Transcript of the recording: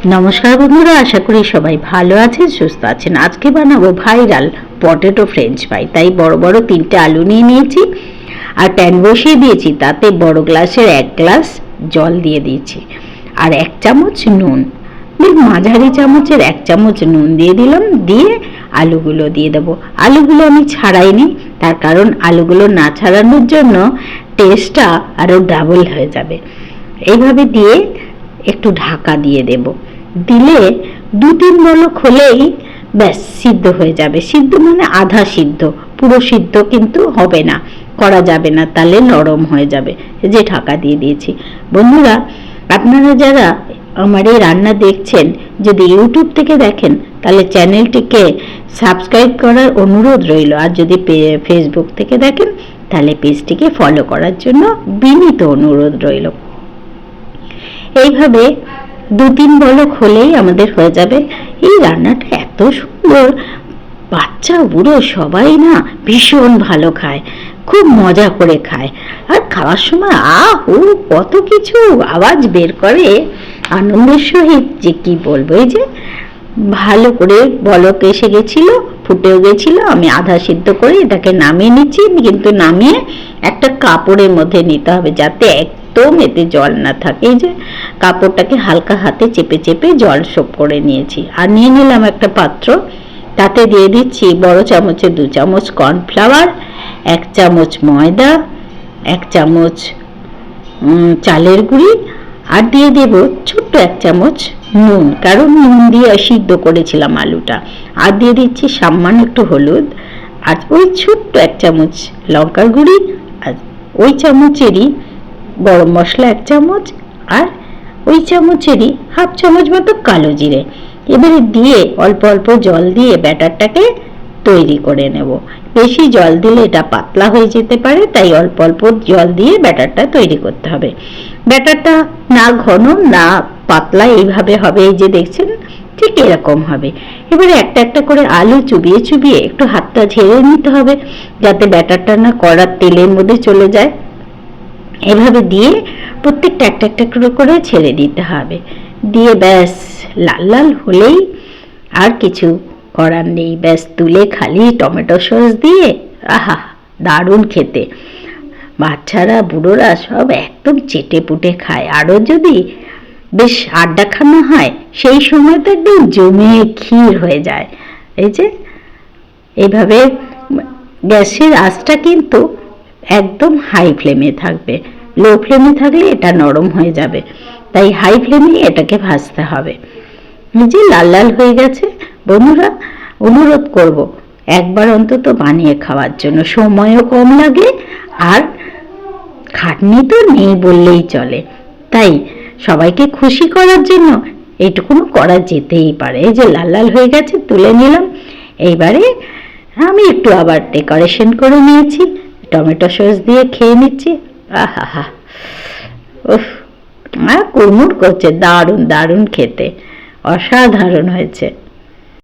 নমস্কার বন্ধুরা, আশা করি সবাই ভালো আছেন, সুস্থ আছেন। আজকে বানাবো ভাইরাল পটেটো ফ্রেঞ্চ ফ্রাই। তাই বড় বড় তিনটে আলু নিয়ে নিয়েছি আর প্যান বসিয়ে দিয়েছি। তাতে বড় গ্লাসের এক গ্লাস জল দিয়ে দিয়েছি আর এক চামচ নুন। মাঝারি চামচের এক চামচ নুন দিয়ে দিলাম, দিয়ে আলুগুলো দিয়ে দেবো। আলুগুলো আমি ছাড়াইনি, তার কারণ আলুগুলো না ছাড়ানোর জন্য টেস্টটা আরও ডাবল হয়ে যাবে। এইভাবে দিয়ে একটু ঢাকা দিয়ে দেব। দিলে দু তিন বলক হলেই ব্যাস, সিদ্ধ হয়ে যাবে। সিদ্ধ মানে আধা সিদ্ধ। পুরো সিদ্ধ কিন্তু হবে না। করা যাবে না তাহলে নরম হয়ে যাবে। যে ঢাকা দিয়ে দিয়েছি। বন্ধুরা, আপনারা যারা আমার এই রান্না দেখছেন, যদি ইউটিউব থেকে দেখেন, তাহলে চ্যানেলটিকে সাবস্ক্রাইব করার অনুরোধ রইল। আর যদি ফেসবুক থেকে দেখেন, তাহলে পেজটিকে ফলো করার জন্য বিনীত অনুরোধ রইল। এইভাবে দু তিন বলক হলেই আমাদের হয়ে যাবে। এই রান্নাটা এত সুন্দর। বাচ্চা বুড়ো সবাই না ভীষণ ভালো খায়, খুব মজা করে খায়। আর খাওয়ার সময় আহ, কত কিছু আওয়াজ বের করে আনন্দের সহিত, যে কি বলব, এই যে ভালো করে বলক এসে গেছিল, ফুটেও গেছিল, আমি আধা সিদ্ধ করে এটাকে নামিয়ে নিচ্ছি, কিন্তু নামিয়ে একটা কাপড়ের মধ্যে নিতে হবে যাতে একদম এতে জল না থাকে। এই যে কাপড়টাকে হালকা হাতে চেপে চেপে জল সোপ করে নিয়েছি। আর নিয়ে নিলাম একটা পাত্র। তাতে দিয়ে দিচ্ছি বড় চামচে দু চামচ কর্নফ্লাওয়ার, এক চামচ ময়দা, এক চামচ চালের গুঁড়ি আর দিয়ে দেব ছোট্ট এক চামচ নুন। কারণ নুন দিয়ে সিদ্ধ করেছিলাম আলুটা। আর দিয়ে দিচ্ছি সামান্য একটু হলুদ আর ওই ছোট্ট এক চামচ লঙ্কার গুঁড়ি আর ওই চামচেরই গরম মশলা এক চামচ আর ওই চামচেরই হাফ চামচ মতো কালো জিরে। এবারে দিয়ে অল্প অল্প জল দিয়ে ব্যাটারটাকে তৈরি করে নেব। বেশি জল দিলে এটা পাতলা হয়ে যেতে পারে, তাই অল্প অল্প জল দিয়ে ব্যাটারটা তৈরি করতে হবে। ব্যাটারটা না ঘন, না পাতলা এইভাবে হবে, এই যে দেখছেন, ঠিক এরকম হবে। এবারে একটা একটা করে আলু চুবিয়ে চুবিয়ে একটু হাতটা ঝেড়ে নিতে হবে, যাতে ব্যাটারটা না কড়ার তেলের মধ্যে চলে যায়। এভাবে দিয়ে প্রত্যেকটা একটা একটা করে ছেড়ে দিতে হবে। দিয়ে ব্যাস, লাল লাল হলেই আর কিছু করার নেই। ব্যাস, তুলে খালি টমেটো সস দিয়ে, আহা, দারুণ খেতে। বাচ্চারা, বুড়োরা সব একদম চেটে পুটে খায়। আরও যদি বেশ আড্ডা আড্ডাখানা হয়, সেই সময় তো একদম জমে ক্ষীর হয়ে যায়। এই যে এইভাবে গ্যাসের আঁচটা কিন্তু একদম হাই ফ্লেমে থাকবে। লো ফ্লেমে থাকলে এটা নরম হয়ে যাবে। তাই হাই ফ্লেমে এটাকে ভাজতে হবে। যে লাল লাল হয়ে গেছে, বন্ধুরা, অনুরোধ করব, একবার অন্তত বানিয়ে খাওয়ার জন্য। সময়ও কম লাগে, আর খাটনি তো নেই বললেই চলে। তাই সবাইকে খুশি করার জন্য এইটুকুনো করা যেতেই পারে। এই যে লাল লাল হয়ে গেছে, তুলে নিলাম। এইবারে আমি একটু আবার ডেকোরেশন করে নিয়েছি। টমেটো সস দিয়ে খেয়ে নিচ্ছি। আহা উফ কুড়মুড় করছে দারুণ দারুণ খেতে। অসাধারণ হয়েছে।